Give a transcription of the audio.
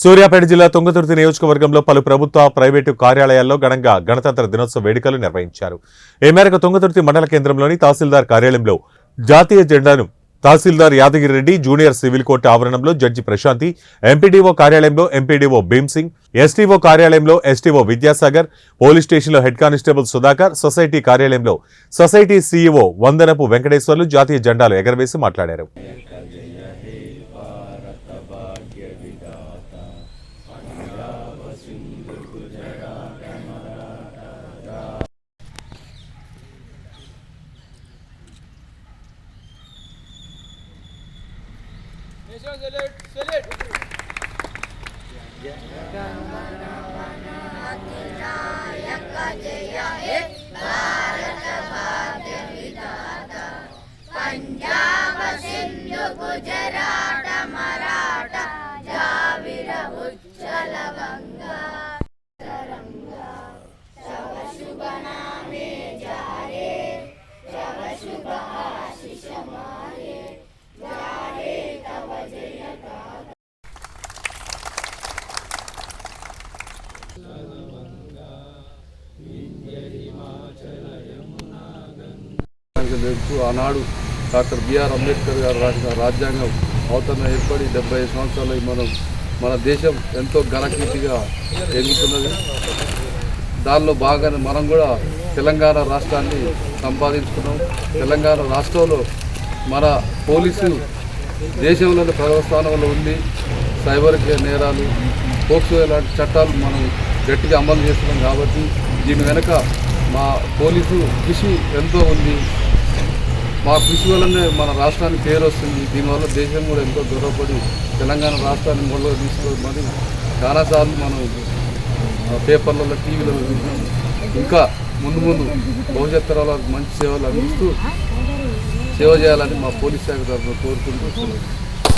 సూర్యాపేట జిల్లా తుంగతుర్తి నియోజకవర్గంలో పలు ప్రభుత్వ ప్రైవేటు కార్యాలయాల్లో ఘనంగా గణతంత్ర దినోత్సవ వేడుకలు నిర్వహించారు. ఈ మేరకు తుంగతుర్తి మండల కేంద్రంలోని తహసీల్దార్ కార్యాలయంలో జాతీయ జెండాను తహసీల్దార్ Yadagiri Reddy junior civil court ఆవరణంలో జడ్జి ప్రశాంతి ఎంపీడీఓ కార్యాలయంలో ఎంపీడీఓ భీమ్ సింగ్ ఎస్టీఓ కార్యాలయంలో ఎస్టీఓ విద్యాసాగర్ పోలీస్ స్టేషన్లో హెడ్ కానిస్టేబుల్ సుధాకర్ సొసైటీ కార్యాలయంలో సొసైటీ సీఈఓ వందనపు వెంకటేశ్వర్లు జాతీయ జెండాలు ఎగరవేసి మాట్లాడారు. जगन्नाथ salute, ఆనాడు డాక్టర్ బిఆర్ అంబేద్కర్ గారు రాసిన రాజ్యాంగం అవతరణ ఏర్పడి డెబ్బై ఐదు సంవత్సరాలు మనం మన దేశం ఎంతో ఘనకీర్తిగా ఎదుగుతున్నది దానిలో బాగానే మనం కూడా తెలంగాణ రాష్ట్రాన్ని సంపాదించుకున్నాం. తెలంగాణ రాష్ట్రంలో మన పోలీసు దేశంలోని ప్రథమ స్థానంలో ఉంది. సైబర్ నేరాలు పోక్సో లాంటి చట్టాలు మనం గట్టిగా అమలు చేస్తున్నాం కాబట్టి దీని వెనుక మా పోలీసు కృషి ఎంతో ఉంది. మా కృషి వల్లనే మన రాష్ట్రానికి పేరు వస్తుంది. దీనివల్ల దేశం కూడా ఎంతో దూరపడి తెలంగాణ రాష్ట్రాన్ని మొదలు తీసుకోమని చాలాసార్లు మనం పేపర్లలో టీవీలలో విన్నాం ఇంకా ముందు ముందు భవిష్యత్ తరాలకు మంచి సేవలు అందిస్తూ సేవ చేయాలని మా పోలీస్ శాఖ తరఫున కోరుకుంటూ